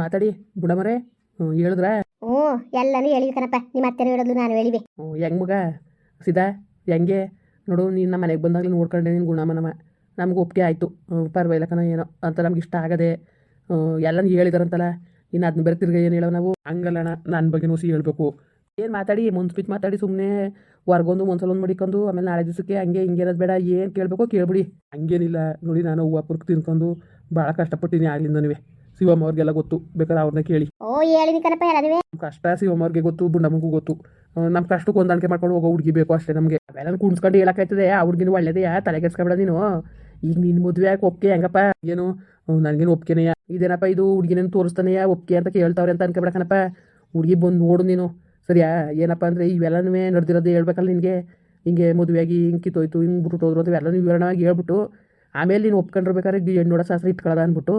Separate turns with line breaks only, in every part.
ಮಾತಾಡಿ ಬುಡಮರೆ ಹೇಳಿದ್ರ ಹೇಳಿದ್ರಾ?
ಹ್ಞೂ ಎಲ್ಲನೂ ಹೇಳಿ ಕಣಪ್ಪ. ನಿಮ್ಮ ಅತ್ತೆನೂ ಹೇಳಿದ್ಲು ನಾನು ಹೇಳಿವೆ.
ಹ್ಞೂ ಹೆಂಗ್ ಮಗ? ಸಿದಾ ಹೆಂಗೆ? ನೋಡು ನೀನು ನಮ್ಮ ಮನೆಗೆ ಬಂದಾಗಲೇ ನೋಡ್ಕೊಂಡೆ ನೀನು ಗುಣಮನಮ ನಮ್ಗೆ ಒಪ್ಪಿಗೆ ಆಯಿತು. ಪರವಾಗಿಲ್ಲ ಕಣ ಏನೋ. ಅಂತ ನಮ್ಗೆ ಇಷ್ಟ ಆಗದೆ ಎಲ್ಲನೂ ಹೇಳಿದಾರಂತಲ್ಲ? ಇನ್ನು ಅದನ್ನ ಬೇರೆ ತಿರ್ಗಿ ಏನು ಹೇಳೋ ನಾವು? ಹಂಗಲ್ಲಣ್ಣ ನನ್ನ ಬಗ್ಗೆ ನೋಸಿ ಹೇಳಬೇಕು. ಏನು ಮಾತಾಡಿ ಮುನ್ಸ್ಪಿಟ್ ಮಾತಾಡಿ ಸುಮ್ಮನೆ ಹೊರ್ಗೊಂದು ಒಂದ್ಸಲ ಒಂದು ಮಡಿಕೊಂಡು ಆಮೇಲೆ ನಾಳೆ ದಿವಸಕ್ಕೆ ಹಂಗೆ ಹಿಂಗೆ ಇರೋದು ಬೇಡ. ಏನು ಕೇಳಬೇಕು ಕೇಳ್ಬಿಡಿ. ಹಂಗೇನಿಲ್ಲ. ನೋಡಿ ನಾನು ಹೂವು ಪುರ್ಕ್ ತಿನ್ಕೊಂಡು ಭಾಳ ಕಷ್ಟಪಟ್ಟಿನಿ ಆಗ್ಲಿಂದನೂ. ಶಿವಮ್ಮ ಅವ್ರಿಗೆಲ್ಲ ಗೊತ್ತು. ಬೇಕಾದ್ರೆ ಅವ್ರನ್ನ ಕೇಳಿ.
ಓ ಕಣಪ್ಪ ಎಲ್ಲದುವೆ
ಕಷ್ಟ ಶಿವಮ್ಮವ್ರಿಗೆ ಗೊತ್ತು ಬುಂಡಮ್ಮಗೂ ಗೊತ್ತು. ನಮ್ ಕಷ್ಟಕ್ಕೆ ಹೊಂದಾಣಿಕೆ ಮಾಡ್ಕೊಂಡು ಹೋಗೋ ಹುಡುಗಿ ಬೇಕು ಅಷ್ಟೇ ನಮಗೆ. ಅವೆಲ್ಲ ಕುಣ್ಸ್ಕೊಂಡು ಹೇಳಕ್ಕಾಯ್ತದೆ ಆ ಹುಡುಗಿನ ಒಳ್ಳೇದೆಯಾ ತಲೆ ಕೆಡ್ಸ್ಕೊಬೇಡ ನೀನು. ಈಗ ನಿನ್ ಮದುವೆ ಯಾಕೆ ಒಪ್ಕೆ ಹೆಂಗಪ್ಪ? ಏನು? ನನ್ಗೇನು ಒಪ್ಕೆನೆಯ ಇದೇನಪ್ಪ ಇದು? ಹುಡುಗಿನೇನು ತೋರಿಸ್ತಾನೆಯಾ ಒಪ್ಕೆ ಅಂತ ಕೇಳ್ತಾವ್ರೆ ಅಂತ ಅನ್ಕೊಬೇಡ ಕಣಪ್ಪ. ಹುಡುಗಿ ಬಂದು ನೋಡು ನೀನು. ಸರಿಯಾ? ಏನಪ್ಪ ಅಂದರೆ ಇವೆಲ್ಲನೂ ನಡೆದಿರೋದು ಹೇಳ್ಬೇಕಲ್ಲ ನಿನಗೆ. ಹಿಂಗೆ ಮದುವೆಯಾಗಿ ಹಿಂಗೆ ಕಿತ್ತೋಯ್ತು ಹಿಂಗೆ ಬಿಟ್ಟು ಹೋದ್ರು ಅಂತ ಇವೆಲ್ಲನೂ ವಿವರಣವಾಗಿ ಹೇಳ್ಬಿಟ್ಟು ಆಮೇಲೆ ನೀನು ಒಪ್ಕೊಂಡಿರ್ಬೇಕಾದ್ರೆ ಹೆಣ್ಣು ನೋಡೋ ಶಾಸ್ತ್ರ ಇಟ್ಕೊಳ್ಳೋದ ಅಂದ್ಬಿಟ್ಟು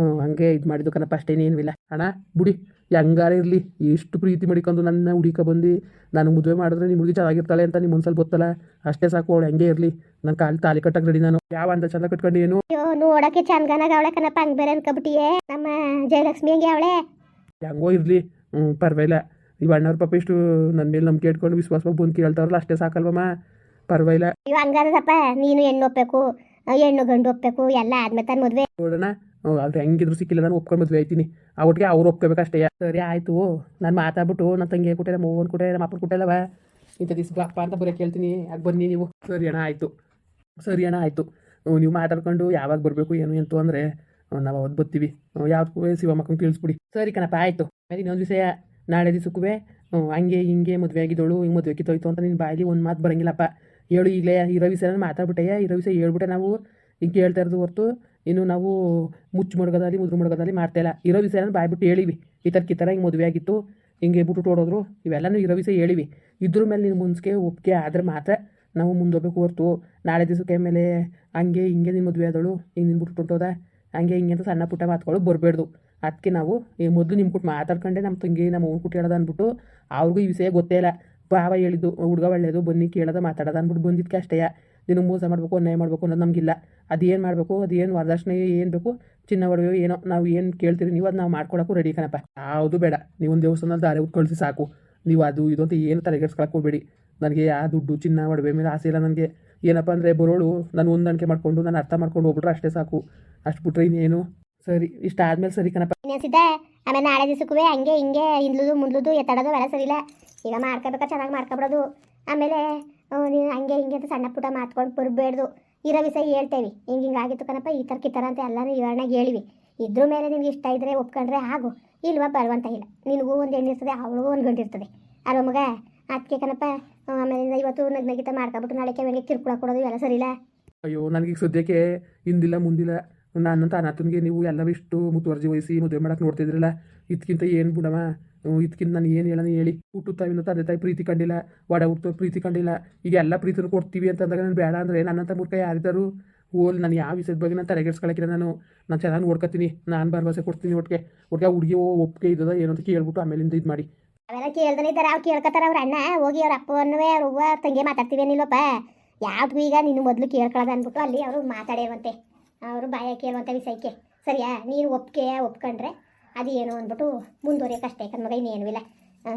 ಹ್ಮ್, ಹಂಗೆ ಇದು ಮಾಡಿದ್ದು ಕಣಪ್ಪ ಅಷ್ಟೇನೇನು ಇಲ್ಲ. ಅಣ್ಣ ಬುಡಿ ಹೆಂಗಾರ ಇರಲಿ ಎಷ್ಟು ಪ್ರೀತಿ ಮಾಡಿಕೊಂಡು ನನ್ನ ಹುಡುಕ ಬಂದು ನಾನು ಮದುವೆ ಮಾಡಿದ್ರೆ ನಿಮ್ಮ ಹುಡುಗಿ ಚೆನ್ನಾಗಿರ್ತಾಳೆ ಅಂತ ನಿಮ್ಮ ಮನ್ಸಲ್ಲಿ ಗೊತ್ತಲ್ಲ? ಅಷ್ಟೇ ಸಾಕು ಅವಳು ಹೆಂಗೆ ಇರಲಿ. ನನ್ನ ಕಾಲು ತಾಲಿ ಕಟ್ಟಕ್ಕೆ ರೆಡಿ ನಾನು. ಯಾವ ಅಂತ ಚಂದ ಕಟ್ಕೊಂಡು ಏನು?
ನೋಡಕ್ಕೆ ಚಂದನಾಗ ಅವಳೆ ಕಣಪ್ಪ ಹಂಗೆ ಬೇರೆ ಅನ್ಕೊಬಿಟ್ಟಿಯೇ. ನಮ್ಮ ಜಯಲಕ್ಷ್ಮಿ ಹಂಗೆ ಅವಳೆ.
ಹೆಂಗೋ ಇರಲಿ. ಹ್ಞೂ ಪರವಾಗಿಲ್ಲ. ಇವ ಅಣ್ಣವ್ರ ಪಾಪ ಇಷ್ಟು ನನ್ನ ಮೇಲೆ ನಂಬಿಕೆ ಇಟ್ಕೊಂಡು ವಿಶ್ವಾಸವಾಗಿ ಬಂದು ಕೇಳ್ತಾರಲ್ಲ ಅಷ್ಟೇ ಸಾಕಲ್ವಮ್ಮ? ಪರವಾಗಿಲ್ಲ.
ಇವ ಹಂಗಾರದಪ್ಪ ನೀನು ಹೆಣ್ಣು ಒಪ್ಪಬೇಕು ಹೆಣ್ಣು ಗಂಡು ಒಪ್ಪಬೇಕು ಎಲ್ಲ ಆದ್ಮೇಲೆ ಮದುವೆ.
ನೋಡೋಣ. ಅವ್ರು ಹೆಂಗಿದ್ರು ಸಿಕ್ಕಿಲ್ಲ ನಾನು ಒಪ್ಕೊಂಡು ಮದುವೆ ಆಯ್ತೀನಿ. ಆ ಒಟ್ಟಿಗೆ ಅವ್ರು ಒಪ್ಕೋಬೇಕು ಅಷ್ಟೇ. ಸರಿ ಆಯಿತು. ನಾನು ಮಾತಾಡ್ಬಿಟ್ಟು ನನ್ನ ತಂಗಿ ಕೊಟ್ಟೆ ನಮ್ಮ ಓನ್ ಕೊಟ್ಟೆ ನಮ್ಮ ಅಪ್ಪನ ಕೊಟ್ಟೆಲ್ಲವ ಇಂಥ ದಿವ್ಸ ಅಪ್ಪ ಅಂತ ಬರೀ ಕೇಳ್ತೀನಿ. ಯಾಕೆ ಬನ್ನಿ ನೀವು. ಸರಿ ಅಣ್ಣ ಆಯಿತು. ಸರಿ ಅಣ್ಣ ಆಯಿತು. ನೀವು ಮಾತಾಡ್ಕೊಂಡು ಯಾವಾಗ ಬರಬೇಕು ಏನು ಎಂತು ಅಂದರೆ ನಾವು ಅವತ್ತು ಬರ್ತೀವಿ. ಯಾವ್ದು ಶಿವಮಕ್ಕನ ತಿಳಿಸ್ಬಿಡಿ ಸರಿ ಕಣಪ್ಪ ಆಯಿತು. ಆಮೇಲೆ ಇನ್ನೊಂದು ವಿಷಯ. ನಾಳೆ ದಿವಸಕ್ಕೂ ಹಂಗೆ ಹಿಂಗೆ ಮದುವೆ ಆಗಿದ್ದೋಳು ಹಿಂಗೆ ಮದುವೆ ಕಿತ್ತೋಯ್ತು ಅಂತ ನಿನ್ನ ಬಾಯಲ್ಲಿ ಒಂದು ಮಾತು ಬರಂಗಿಲ್ಲಪ್ಪ. ಹೇಳು ಈಗಲೇ ಇರೋ ವಿಷಯ ಮಾತಾಡ್ಬಿಟ್ಟೆ ಇರೋ ವಿಷಯ ಹೇಳ್ಬಿಟ್ಟೆ ನಾವು. ಹಿಂಗೆ ಕೇಳ್ತಾ ಇರೋದು ಹೊರ್ತು. ಇನ್ನು ನಾವು ಮುಚ್ಚು ಮಡ್ಗೋದಲ್ಲಿ, ಮುದ್ರು ಮಡ್ಗೋದಲ್ಲಿ ಮಾಡ್ತಾ ಇಲ್ಲ. ಇರೋ ವಿಷಯನ ಬಾಯ್ಬಿಟ್ಟು ಹೇಳಿವಿ. ಈ ಥರಕ್ಕೆ ಈ ಥರ ಹಿಂಗೆ ಮದುವೆ ಆಗಿತ್ತು, ಹಿಂಗೆ ಬಿಟ್ಟು ಓಡೋದ್ರು, ಇವೆಲ್ಲನೂ ಇರೋ ವಿಷಯ ಹೇಳಿವಿ. ಇದ್ರ ಮೇಲೆ ನಿನ್ನ ಮುಂಚೆಗೆ ಒಪ್ಪಿಗೆ ಆದರೆ ಮಾತ್ರ ನಾವು ಮುಂದೋಗ್ಬೇಕು ಹೊರ್ತು. ನಾಳೆ ದಿವಸಕ್ಕೆ ಮೇಲೆ ಹಂಗೆ ಹಿಂಗೆ ನಿನ್ನ ಮದುವೆ ಆದಳು, ಹಿಂಗೆ ನಿನ್ನ ಬಿಟ್ಟು ಹೊಂಟೋದ ಹಂಗೆ ಹಿಂಗೆ ಅಂತ ಸಣ್ಣ ಪುಟ್ಟ ಮಾತುಗಳು ಬರಬಾರ್ದು ಅದಕ್ಕೆ ನಾವು ಈ ಮೊದಲು ನಿಮ್ಮ ಕೊಟ್ಟು ಮಾತಾಡ್ಕೊಂಡೆ ನಮ್ಮ ತಂಗಿ, ನಮ್ಮ ಅವ್ನ ಕೊಟ್ಟು ಹೇಳೋದು ಅಂದ್ಬಿಟ್ಟು ಅವ್ರಿಗೂ ಈ ವಿಷಯ ಗೊತ್ತೇ ಇಲ್ಲ. ಭಾವ ಹೇಳಿದ್ದು, ಹುಡುಗ ಒಳ್ಳೆಯದು ಬನ್ನಿ ಕೇಳೋದ, ಮಾತಾಡೋದು ಅಂದ್ಬಿಟ್ಟು ಬಂದಿದ್ದಕ್ಕೆ ಅಷ್ಟೇ. ನಿನಗೆ ಮೋಸ ಮಾಡಬೇಕು, ಅನ್ಯಾಯ ಮಾಡಬೇಕು ಅನ್ನೋದು ನಮಗಿಲ್ಲ. ಅದು ಏನು ಮಾಡಬೇಕು, ಅದು ಏನು ವರದಕ್ಷಿಣೆ ಏನು ಬೇಕು, ಚಿನ್ನ ಒಡವೆ ಏನೋ, ನಾವು ಏನು ಕೇಳ್ತೀರಿ ನೀವು ಅದು ನಾವು ಮಾಡ್ಕೊಳಕ್ಕೂ ರೆಡಿ ಕಣಪ್ಪ. ಯಾವುದು ಬೇಡ. ನೀವು ಒಂದು ದೇವಸ್ಥಾನದಲ್ಲಿ ದಾರಿ ಉಟ್ ಕಳಿಸಿ ಸಾಕು. ನೀವು ಅದು ಇದು ಅಂತ ಏನು ತಲೆಗೆಡ್ಸ್ಕೊಳಕ್ಕೆ ಹೋಗಬೇಡಿ. ನನಗೆ ಆ ದುಡ್ಡು, ಚಿನ್ನ, ಒಡವೆ ಮೇಲೆ ಆಸೆ ಇಲ್ಲ ನನಗೆ. ಏನಪ್ಪ ಅಂದರೆ ಬರೋಳು ನಾನು ಹೊಂದಾಣಿಕೆ ಮಾಡ್ಕೊಂಡು, ನಾನು ಅರ್ಥ ಮಾಡ್ಕೊಂಡು ಹೋಗ್ಬಿಟ್ರೆ ಅಷ್ಟೇ ಸಾಕು. ಅಷ್ಟು ಬಿಟ್ರೆ ಇನ್ನೇನು? ಸರಿ, ಇಷ್ಟ ಆದ್ಮೇಲೆ ಸರಿ ಕಣಪ್ಪ.
ಆಮೇಲೆ ನಾಳೆ ದಿವಸಕ್ಕೂ ಹಂಗೆ ಹಿಂಗೆ ಹಿಂದ್ಲುದು ಮುಂದ್ಲುದು ಎತ್ತಾಡೋದು, ಎಲ್ಲ ಸರಿ ಇಲ್ಲ. ಈಗ ಮಾಡ್ಕೋಬೇಕಾ, ಚೆನ್ನಾಗಿ ಮಾಡ್ಕೊಬಿಡೋದು. ಆಮೇಲೆ ನೀನು ಹಂಗೆ ಹಿಂಗೆ ಅಂತ ಸಣ್ಣ ಪುಟ್ಟ ಮಾತ್ಕೊಂಡು ಬರಬೇಡ್ದು. ಇರೋ ವಿಷಯ ಹೇಳ್ತೇವೆ. ಹಿಂಗೆ ಹಿಂಗೆ ಆಗಿತ್ತು ಕಣಪ್ಪ, ಈ ಥರ ಕಿತ್ತರ ಅಂತ ಎಲ್ಲನೂ ವಿವರಣೆಗೆ ಹೇಳಿವಿ. ಇದ್ರ ಮೇಲೆ ನಿನ್ಗೆ ಇಷ್ಟ ಇದ್ರೆ ಒಪ್ಕೊಂಡ್ರೆ ಆಗು. ಇಲ್ವಾ ಬರುವಂತ ಇಲ್ಲ. ನಿನಗೂ ಒಂದು ಹೆಣ್ಣು ಇರ್ತದೆ, ಅವಳಿಗೂ ಒಂದು ಗಂಡಿರ್ತದೆ ಅಲ್ವ ಮಗ? ಅದಕ್ಕೆ ಕಣಪ್ಪ ಆಮೇಲೆ ಇವತ್ತು ನಗ್ನಗಿತ ಮಾಡ್ಕೊಬಿಟ್ಟು ನಾಳೆ ಮೇಲೆ ಕಿರ್ಕುಳ ಕೊಡೋದು ಎಲ್ಲ ಸರಿ ಇಲ್ಲ
ಅಯ್ಯೋ ನನಗೆ ಸದ್ಯಕ್ಕೆ ಹಿಂದಿಲ್ಲ, ಮುಂದಿಲ್ಲ. ನಾನಂತ ಅನಾಥನಿಗೆ ನೀವು ಎಲ್ಲ ಇಷ್ಟು ಮುತುವರ್ಜಿ ವಹಿಸಿ ಮದುವೆ ಮಾಡಕ್ಕೆ ನೋಡ್ತಿದ್ರಲ್ಲ ಇದಕ್ಕಿಂತ ಏನು ಬಿಡಮ್ಮ ಇದಕ್ಕಿಂತ ನಾನು ಏನು ಹೇಳೋಣ ಹೇಳಿ. ಹುಟ್ಟು ತಾವಿನ ತಂದೆ ತಾಯಿ ಪ್ರೀತಿ ಕಂಡಿಲ್ಲ. ಒಡ ಹುಟ್ಟು ಪ್ರೀತಿ ಕಂಡಿಲ್ಲ. ಈಗ ಎಲ್ಲ ಪ್ರೀತಿನೂ ಕೊಡ್ತೀವಿ ಅಂತಂದಾಗ ನಾನು ಬೇಡ ಅಂದರೆ ನನ್ನಂಥ ಮೂರ್ಖ ಯಾರಿದ್ದಾರು? ಹೋಲ್ ನಾನು ಯಾವ ವಿಷಯದ ಬಗ್ಗೆ ನಾನು ತಲೆಗೆಡ್ಸ್ಕೊಳಕಿಲ್ಲ ನಾನು. ನಾನು ಚೆನ್ನಾಗಿ ನೋಡ್ಕೊತೀನಿ. ನಾನು ಭರವಸೆ ಕೊಡ್ತೀನಿ ಒಟ್ಟಿಗೆ ಒಟ್ಟಿಗೆ ಹುಡುಗಿ ಒಪ್ಪಿಗೆ ಇದ್ದದ ಏನು ಅಂತ ಕೇಳ್ಬಿಟ್ಟು ಆಮೇಲಿಂದ ಇದು ಮಾಡಿ.
ಅವೆಲ್ಲ ಕೇಳ್ದನೇ ಇದ್ದಾರೆ ಅವ್ರು ಕೇಳ್ಕೊತಾರ ಅವ್ರ ಅಣ್ಣ. ಹೋಗಿ ಅವ್ರ ಅಪ್ಪನವೇ ಅವ್ರ ಅವ್ರ ತಂಗಿ ಮಾತಾಡ್ತೀವಿ ಏನಿಲ್ಲಪ್ಪ. ಯಾವ್ದು ಈಗ ನೀನು ಮೊದಲು ಕೇಳ್ಕೊಳ್ಳೋದು ಅಂದ್ಬಿಟ್ಟು ಅಲ್ಲಿ ಅವರು ಮಾತಾಡಿರುವಂತೆ. ಅವರು ಬಾಯ ಕೇಳುವಂಥ ವಿಷಯಕ್ಕೆ. ಸರಿಯಾ? ನೀನು ಒಪ್ಪಿಗೆ ಒಪ್ಕೊಂಡ್ರೆ? ಅದು ಏನು ಅಂದ್ಬಿಟ್ಟು ಮುಂದುವರಿಯೋಕೆ ಅಷ್ಟೇ ಮಗ ಇನ್ನೇನು ಇಲ್ಲ.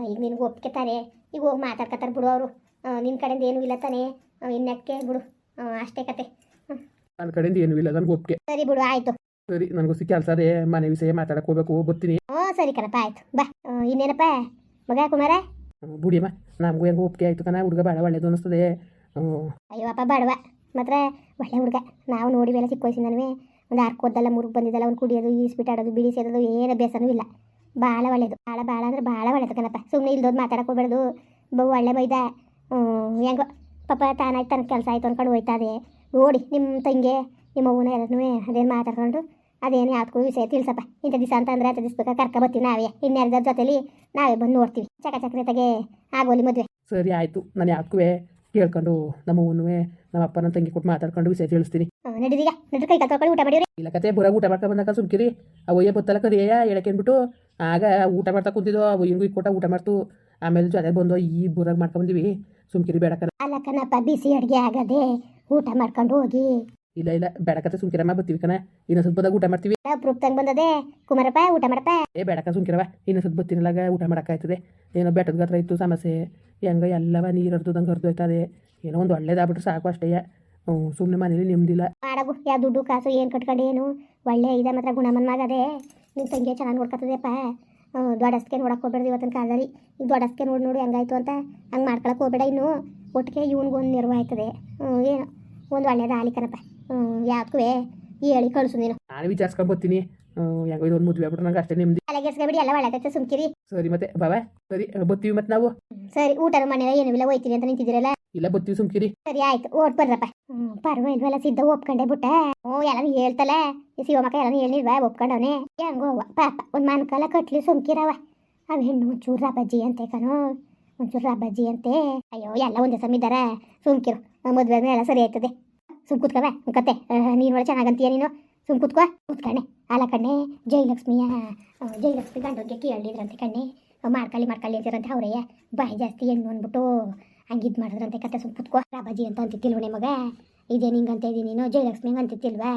ಈಗ ನಿನಗೆ ಒಪ್ಪಿಗೆ ಈಗ ಹೋಗಿ ಮಾತಾಡ್ಕೊತಾರೆ ಬಿಡು ಅವರು. ನಿನ್ನ ಕಡೆಯಿಂದ ಏನೂ ಇಲ್ಲ ತಾನೆ. ಇನ್ನಕ್ಕೆ ಬಿಡು. ಅಷ್ಟೇ ಕತೆ.
ನನ್ನ ಕಡೆಯಿಂದ ಏನೂ ಇಲ್ಲ ನನಗೆ ಒಪ್ಪಿಗೆ.
ಸರಿ ಬಿಡು ಆಯಿತು.
ಸರಿ ನನಗೋಸಿ ಕೆಲಸ ಅದೇ ಮನೆ ವಿಷಯ ಮಾತಾಡಕ್ಕೆ ಹೋಗ್ಬೇಕು ಬರ್ತೀನಿ.
ಹ್ಞೂ ಸರಿ ಕಣಪ್ಪ ಆಯಿತು. ಬಾ. ಇನ್ನೇನಪ್ಪ? ಮಗ ಕುಮಾರ?
ಬುಡಿಮ್ಮ ಬುಡಿಯಮ್ಮ ನಮಗೂ ಹೆಂಗೆ ಒಪ್ಕೆ ಆಯಿತು ಕಣ ಹುಡುಗ ಭಾಳ ಒಳ್ಳೇದು ಅನ್ನಿಸ್ತದೆ. ಅಯ್ಯೋ
ಅಪ್ಪ ಬಡವ. ಮಾತ್ರ ಒಳ್ಳೆ ಹುಡುಗ. ನಾವು ನೋಡಿ ಮೇಲೆ ಚಿಕ್ಕ ವಯಸ್ಸಿನವೇ ಒಂದು ಆರ್ಕೋದ್ದಲ್ಲ ಮುರುಗ್ ಬಂದಿದ್ದಲ್ಲ ಅವ್ನು ಕುಡಿಯೋದು ಈಸ್ಬಿಟ್ಟು ಆಡೋದು ಬಿಡಿ ಸೇರೋದು ಏನು ಅಭ್ಯಾಸನೂ ಇಲ್ಲ. ಭಾಳ ಒಳ್ಳೇದು. ಭಾಳ ಭಾಳ ಅಂದ್ರೆ ಭಾಳ ಒಳ್ಳೇದು ಕಣಪ್ಪ. ಸುಮ್ಮನೆ ಇಲ್ದೋದು ಮಾತಾಡಕ್ಕೆ ಹೋಗ್ಬಾರ್ದು ಬ ಒಳ್ಳೆ ಹ್ಮ್, ಹೆಂಗೋ ಪಾಪ ತಾನಾಯ್ತು ತನ್ನ ಕೆಲಸ ಆಯ್ತು ಅಂದ್ಕೊಂಡು ಹೋಯ್ತದೆ. ನೋಡಿ ನಿಮ್ಮ ತಂಗಿ ನಿಮ್ಮ ಅವ್ವನ ಎಲ್ಲನೂ ಅದೇನು ಮಾತಾಡ್ಕೊಂಡು ಅದೇನು ಯಾವ್ದಕ್ಕೂ ವಿಷಯ ತಿಳಿಸಪ್ಪ. ಇಂಥ ದಿವಸ ಅಂತ ಅಂದರೆ ಬೇಕಾ ಕರ್ಕೊ ಬರ್ತೀವಿ ನಾವೇ. ಇನ್ನೆರಡರ ಜೊತೆಲಿ ನಾವೇ ಬಂದು ನೋಡ್ತೀವಿ. ಚಕ ಚಕ್ರತೆಗೆ ಆಗೋಲಿ ಮದುವೆ.
ಸರಿ ಆಯಿತು. ನಾನು ಯಾಕೂ ಕೇಳ್ಕೊಂಡು ನಮ್ಮ ಅವ್ವನೂ ನಮ್ಮ ಅಪ್ಪನ ತಂಗಿ ಕೊಟ್ಟು ಮಾತಾಡ್ಕೊಂಡು ವಿಷಯ ತಿಳಿಸ್ತೀನಿ.
ನಡ್ರಿ ಕೈ ಊಟ ಮಾಡಿರಿ
ಇಲ್ಲ ಕತೆ ಬುರ ಊಟ ಮಾಡ್ಕೊಂಡು ಬಂದಾಗ ಸುಮ್ಕಿರಿ. ಆ ಒಯ್ಯ ಬತ್ತಲ್ಲ ಕರಿಯ ಹೇಳಕ್ಕೇನ್ಬಿಟ್ಟು ಆಗ ಊಟ ಮಾಡ್ತಾ ಕುಂತಿದ್ದು ಅವ ಒಯ್ಯಂಗೂ ಕೊಟ್ಟ ಊಟ ಮಾಡ್ತು. ಆಮೇಲೆ ಜೊತೆ ಬಂದು ಈ ಬೂರಾಗ ಮಾಡ್ಕೊಂಡ್ಬಂದಿವಿ ಸುಮ್ಕಿರಿ ಬೇಡ ಕಣ.
ಅಲ್ಲ ಕಣಪ್ಪ ಬಿಸಿ ಅಡುಗೆ ಆಗದೆ ಊಟ ಮಾಡ್ಕೊಂಡು ಹೋಗಿ.
ಇಲ್ಲ ಇಲ್ಲ ಬೇಡಕತ್ತೆ ಸುಮ್ಕಿರಮ್ಮ ಬರ್ತೀವಿ ಕಣ. ಇನ್ನ ಸ್ವಲ್ಪ ಊಟ ಮಾಡ್ತೀವಿ.
ಪ್ರೂಫ್ ತಂದು ಬಂದದೆ. ಕುಮಾರಪ್ಪ ಊಟ ಮಾಡಪ್ಪ?
ಏ ಬೆಡಕ ಸುಮ್ಕಿರವ ಇನ್ನ ಸ್ವಲ್ಪ ಬರ್ತೀನಲ್ಲಾಗ ಊಟ ಮಾಡೋಕ್ಕಾಯ್ತದೆ ಏನೋ ಬೆಟ್ಟದ ಗತ್ರ ಇತ್ತು ಸಮಸ್ಯೆ. ಹೆಂಗ ಎಲ್ಲವ ನೀರು ಹರಿದಂಗೆ ಹರಿದು ಹೋಯ್ತದೆ. ಏನೋ ಒಂದು ಒಳ್ಳೇದಾಗ್ಬಿಟ್ರೆ ಸಾಕು ಅಷ್ಟೇ. ಸುಮ್ಮನೆ ಮನೇಲಿ ನೆಮ್ಮದಿಲ್ಲ
ಮಾಡಗು ಯಾವ ದುಡ್ಡು ಕಾಸು ಏನು ಕಟ್ಕೊಂಡು ಏನು? ಒಳ್ಳೆ ಇದೆ ಮಾತ್ರ ಗುಣಮನ್ ಆಗದೆ ನಿಮ್ಮ ತಂಗಿ ಚೆನ್ನಾಗಿ ನೋಡ್ಕೊತದೆಪ್ಪ ದೊಡ್ಡಸ್ಕೆ ನೋಡಕ್ಕೆ ಹೋಗ್ಬೇಡ್ದು ಇವತ್ತಿನ ಕಾಲದಲ್ಲಿ. ಈಗ ದೊಡ್ಡಸ್ಕೆ ನೋಡಿ ನೋಡಿ ಹಂಗಾಯ್ತು ಅಂತ ಹಂಗೆ ಮಾಡ್ಕೊಳಕ್ಕೆ ಹೋಗ್ಬೇಡ ಇನ್ನು. ಒಟ್ಟಿಗೆ ಇವನಿಗೊಂದು ನೆರವಾಯ್ತದೆ ನೆರವು ಆಯ್ತದೆ. ಏನು ಒಂದು ಒಳ್ಳೇದು ಆಲಿ ಕಣಪ್ಪ. ಯಾಕೂ ಹೇಳಿ ಕಳಿಸು ನೀನು.
ನಾನು ವಿಚಾರಿಸ್ಕೊಂಡು ಬರ್ತೀನಿ. ಹೆಂಗೋ ಇದೊಂದು ಮದುವೆ ಆಗ್ಬಿಟ್ರೆ ನಂಗೆ ಅಷ್ಟೇ ನೆಮ್ಮದಿ
ತಲೆಗೆಸ್ಕೊಬಿಡಿ ಎಲ್ಲ ಒಳ್ಳೆದೈತೆ ಸುಮ್ಕಿರಿ.
ಸರಿ ಮತ್ತೆ ಬಾಬಾ ಸರಿ ಬರ್ತೀವಿ ಮತ್ತೆ ನಾವು.
ಸರಿ ಊಟ ಮನೆಯ ಏನೂ ಇಲ್ಲ ಹೋಯ್ತೀನಿ ಅಂತ ನಿಂತಿದ್ದೀರಲ್ಲ?
ಇಲ್ಲ ಬರ್ತೀವಿ ಸುಮ್ಕಿರಿ.
ಸರಿ ಆಯ್ತು ಓಟ್ ಬರ್ರಪ್ಪ. ಹ್ಞೂ ಪರವಾಗಿಲ್ವಲ್ಲ ಸಿದ್ಧ ಒಪ್ಕೊಂಡೆ ಬಿಟ್ಟ. ಓ ಎಲ್ಲಾನು ಹೇಳ್ತಲ್ಲ ಶಿವಮಕ್ಕ ಎಲ್ಲಾನು ಹೇಳಿಲ್ವಾ ಒಪ್ಕೊಂಡವನೆ? ಹೆಂಗೋ ಅವ್ವ ಪಾಪ ಒಂದು ಮನ್ಕಾಲ ಕಟ್ಲಿ ಸುಮ್ಕಿರವ. ಅವ ಹೆಣ್ಣು ಒಂಚೂರು ಬಜ್ಜಿ ಅಂತೆ ಕಣೋ ಒಂಚೂರು ಬಜ್ಜಿ ಅಂತೆ. ಅಯ್ಯೋ ಎಲ್ಲ ಒಂದೇ ಸಮಿದಾರ ಸುಮ್ಕಿರು ಮದುವೆ ಎಲ್ಲ ಸರಿ ಆಯ್ತದೆ. ಸುಮ್ ಕೂತ್ಕವ ಕತೆ ನೀನು ಒಳ್ಳೆ ಚೆನ್ನಾಗಂತೀಯ ನೀನು? ಸುಮ್ ಕೂತ್ಕೋ ಕೂತ್ಕಣೆ ಅಲ್ಲ ಕಣ್ಣೆ ಜಯಲಕ್ಷ್ಮಿಯ ಜಯಲಕ್ಷ್ಮಿ ಗಂಡೋಗ್ಯ ಕೇಳಿದ್ರಂತೆ ಕಣ್ಣೆ. ಮಾಡ್ಕೊಳ್ಳಿ ಮಾಡ್ಕೊಳ್ಳಿ ಅಂತಿರಂತೆ ಅವರಯ್ಯ. ಬಾಯಿ ಜಾಸ್ತಿ ಹೆಣ್ಣು ಅಂದ್ಬಿಟ್ಟು ಹಂಗೆ ಇದು ಮಾಡಿದ್ರಂತೆ ಕತೆ ಸುಮ್ ಕುತ್ಕೋ. ರಾಬಾಜಿ ಅಂತ ಅಂತಿತ್ತಿಲ್ವ ಮಗ. ಇದೇ ಅಂತ ಇದೀನಿ ನೀನು ಜಯಲಕ್ಷ್ಮಿ ಹಂಗೆ ಅಂತಿತ್ತಿಲ್ವಾ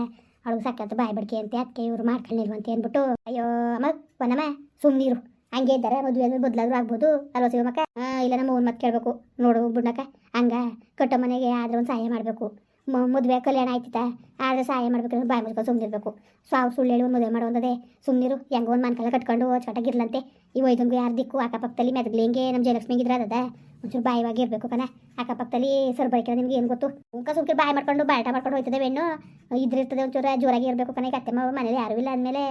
ಅವಳು ಸಕ್ಕತ್ತ ಬಾಯಿ ಬಡ್ಕೆ ಅಂತ ಅದಕ್ಕೆ ಇವ್ರು ಮಾಡ್ಕೊಳ್ಳಿಲ್ವಂತೆ ಅಂದ್ಬಿಟ್ಟು ಅಯ್ಯೋ ಅಮ್ಮ ಸುಮ್ ನೀರು ಹಂಗೆ ಇದ್ದಾರೆ ಮದುವೆ ಅಂದ್ರೆ ಬದಲಾದ್ರು ಆಗ್ಬೋದು. ಅಲ್ವಾ ಆ, ಇಲ್ಲ ನಮ್ಮ ಒಂದು ಮತ್ತೆ ಕೇಳಬೇಕು. ನೋಡು ಬುಡ್ನಕ್ಕ ಹಂಗ ಕಟ್ಟೋ ಮನೆಗೆ ಆದ್ರೆ ಒಂದು ಸಹಾಯ ಮಾಡಬೇಕು. ಮದುವೆ ಕಲ್ಯಾಣ ಆಯ್ತಿತ್ತ? ಆದ್ರೆ ಸಹಾಯ ಮಾಡ್ಬೇಕು ಬಾಯಿ ಮುಚ್ಕೊಂಡು ಸುಮ್ಮನಿರ್ಬೇಕು ಸಾವು ಸುಳ್ಳು ಹೇಳಿ ಒಂದು ಮದುವೆ ಮಾಡೋದೇ ಸುಮ್ಮನಿರು ಹೆಂಗೋ ಒಂದು ಮನ್ಕಲ್ಲ ಕಟ್ಕೊಂಡು ಚಟಾಗಿರ್ಲಂತೆ. ಈ ಒಯ್ದಂಗೆ ಯಾರು ದಿಕ್ಕು? ಅಕ್ಕಪಕ್ಕದಲ್ಲಿ ಮೆದಗ್ಲಿ ಹೆಂಗೆ ನಮ್ಮ ಜಯಲಕ್ಷ್ಮಿ ಇದ್ರ ಅದ ಒಂಚೂರು ಬಾಯಿವಾಗಿ ಇರಬೇಕು ಕಣ. ಅಕ್ಕಪಕ್ಕದಲ್ಲಿ ಸರ್ ಬೈಕಿಲ್ಲ ನಿಮ್ಗೆ ಏನು ಗೊತ್ತು? ಉಂಕ ಸುಮ್ಕೆ ಬಾಯಿ ಮಾಡ್ಕೊಂಡು, ಬಾಯ್ಟ ಮಾಡ್ಕೊಂಡು ಹೋಯ್ತದೆ ಹೆಣ್ಣು. ಇದ್ರಿರ್ತದೆ ಒಂಚೂರು ಜೋರಾಗಿ ಇರಬೇಕು ಕಣ. ಈಗ ಅತ್ತೆ ಮನೇಲಿ ಯಾರು ಇಲ್ಲ ಅಂದಮೇಲೆ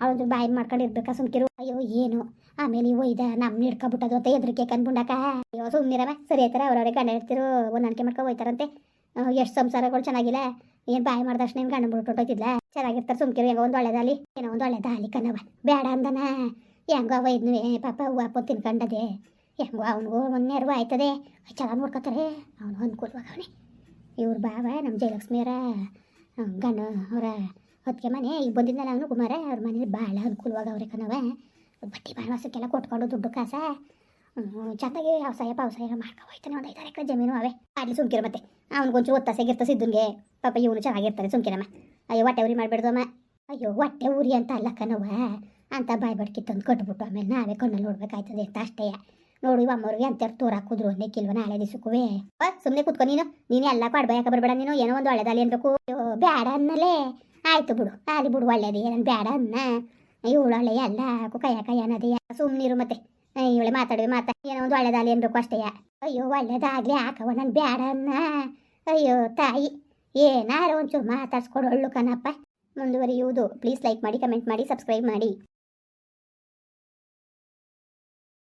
ಅವಳು ಒಂಚೂರು ಬಾಯಿ ಮಾಡ್ಕೊಂಡು ಇರ್ಬೇಕಾ ಸುಮ್ಕಿರು? ಅಯ್ಯೋ, ಏನು? ಆಮೇಲೆ ಇದ ನಮ್ಮ ಹಿಡ್ಕೊಬಿಟ್ಟದು ಅಂತ ಎದ್ರಿಕೆ ಕಂದ್ಬುಂಡಾಕ ಅಯ್ಯೋ ಸುಮ್ಮನಿರವ ಸರಿ ಆಯ್ತಾರ, ಅವ್ರವ್ರೆ ಗಂಡ ಇರ್ತಿರು ಹೊಂದಾಣಿಕೆ ಮಾಡ್ಕೊಂಡು ಹೋಯ್ತಾರಂತೆ. ಎಷ್ಟು ಸಂಸಾರಗಳು ಚೆನ್ನಾಗಿಲ್ಲ. ಏನು ಬಾಯಿ ಮಾಡ್ದಷ್ಟು ಏನು ಗಂಡ ಬಿಟ್ಟು ಹೊಟ್ಟೋಯ್ತಿದ್ಲ ಚೆನ್ನಾಗಿರ್ತಾರೆ ಸುಮ್ಕಿರು, ಹೆಂಗೋ ಒಂದು ಒಳ್ಳೆದಾಲಿ, ಏನೋ ಒಂದು ಒಳ್ಳೇದಾಲಿ ಕಣವ ಬೇಡ ಅಂದನ. ಹೆಂಗೋ ಅವ ಇದ್ನು ಪಾಪ ಹೂವು ತಿನ್ಕಂಡದೆ ತಿನ್ಕೊಂಡದೆ. ಹೆಂಗೋ ಅವನಿಗೂ ಒಂದು ನೆರವು ಆಯ್ತದೆ. ಚೆನ್ನಾಗಿ ನೋಡ್ಕೊತಾರೆ. ಅವನು ಅನ್ಕೊಳ್ವಾಗ ಅವನೇ. ಇವ್ರ ಬಾವ ನಮ್ಮ ಜಯಲಕ್ಷ್ಮಿಯರ ಗಂಡ ಅವರ ಹೊತ್ತಿಗೆ ಮನೆ, ಈಗ ಬಂದಿದ್ದಲ್ಲ ಅವನು ಕುಮಾರ, ಅವ್ರ ಮನೇಲಿ ಭಾಳ ಅನುಕೂಲವಾಗ ಅವ್ರೆ ಕಣವ ಬಟ್ಟೆ ಬಾಣವಾಸಕ್ಕೆಲ್ಲ ಕೊಟ್ಕೊಂಡು ದುಡ್ಡು ಕಾಸ. ಹ್ಮ್, ಅವಸಾಯ ಪಾವಸಾಯ ಮಾಡ್ಕೊ ಹೋಯ್ತಾನೆ ಒಂದು ಐದಾರು ಎಕರೆ ಜಮೀನು ಅವೇ. ಅಲ್ಲಿ ಸುಮ್ಕಿರ ಮತ್ತೆ. ಅವ್ನಿಗೊಂಚೂರು ಒತ್ತಾಸೆ ಗಿರ್ತ ಸಿದ್ದಂಗೆ. ಪಾಪ ಇವನು ಚೆನ್ನಾಗಿರ್ತಾನೆ ಸುಮ್ಕಿರಮ್ಮ ಅಯ್ಯೋ ಹೊಟ್ಟೆ ಉರಿ ಮಾಡಬೇಡ್ದಮ್ಮ ಅಯ್ಯೋ ಹೊಟ್ಟೆ ಉರಿ ಅಂತ ಅಲ್ಲ ಕಣವ ಅಂತ ಬಾಯ್ ಬಡ್ಕಿ ತಂದು ಕಟ್ಬಿಟ್ಟು ಆಮೇಲೆ ನಾವೇ ಕಣ್ಣಲ್ಲಿ ನೋಡ್ಬೇಕಾಯ್ತದೆ ಅಂತ ಅಷ್ಟೇ. ನೋಡು ಇವ ಅಮ್ಮವ್ರಿಗೆ ಅಂತ ತೋರ್ ಹಾಕಿದ್ರು ಕಿಲ್ವ ನಾಳೆ ದಿವಸಕ್ಕೂ ಸುಮ್ಮನೆ ಕುತ್ಕೊ ನೀನು. ನೀನು ಎಲ್ಲ ಕೊಡ್ಬ ಯಾಕೆ ಬರಬೇಡ ನೀನು. ಏನೋ ಒಂದು ಒಳ್ಳೇದಲ್ಲಿ ಅನ್ಬೇಕು. ಬೇಡ ಅನ್ನಲೇ. ಆಯ್ತು ಬಿಡು ಅಲ್ಲಿ ಬಿಡು ಒಳ್ಳೇದು. ನಾನು ಬೇಡ ಅನ್ನ. ಇವಳು ಒಳ್ಳೆ ಎಲ್ಲ ಕೈಯ ಕೈ ಅನ್ನೋದೇ. ಸುಮ್ಮನಿರು ಮತ್ತೆ. ಇವಳೆ ಮಾತಾಡಿದ್ರು ಮಾತಾ. ಏನೋ ಒಂದು ಒಳ್ಳೇದಾಗಲಿ ಅನ್ಬೇಕು ಅಷ್ಟೇ. ಅಯ್ಯೋ, ಒಳ್ಳೇದಾಗ್ಲಿ ಹಾಕವ ನನ್ನ ಬ್ಯಾಡನ್ನ. ಅಯ್ಯೋ, ತಾಯಿ, ಏನಾರು ಒಂಚೂರು ಮಾತಾಡ್ಸ್ಕೊಡು ಒಳ್ಳು ಕಣಪ್ಪ. ಮುಂದುವರಿಯುವುದು. ಪ್ಲೀಸ್ ಲೈಕ್ ಮಾಡಿ ಕಮೆಂಟ್ ಮಾಡಿ ಸಬ್ಸ್ಕ್ರೈಬ್ ಮಾಡಿ.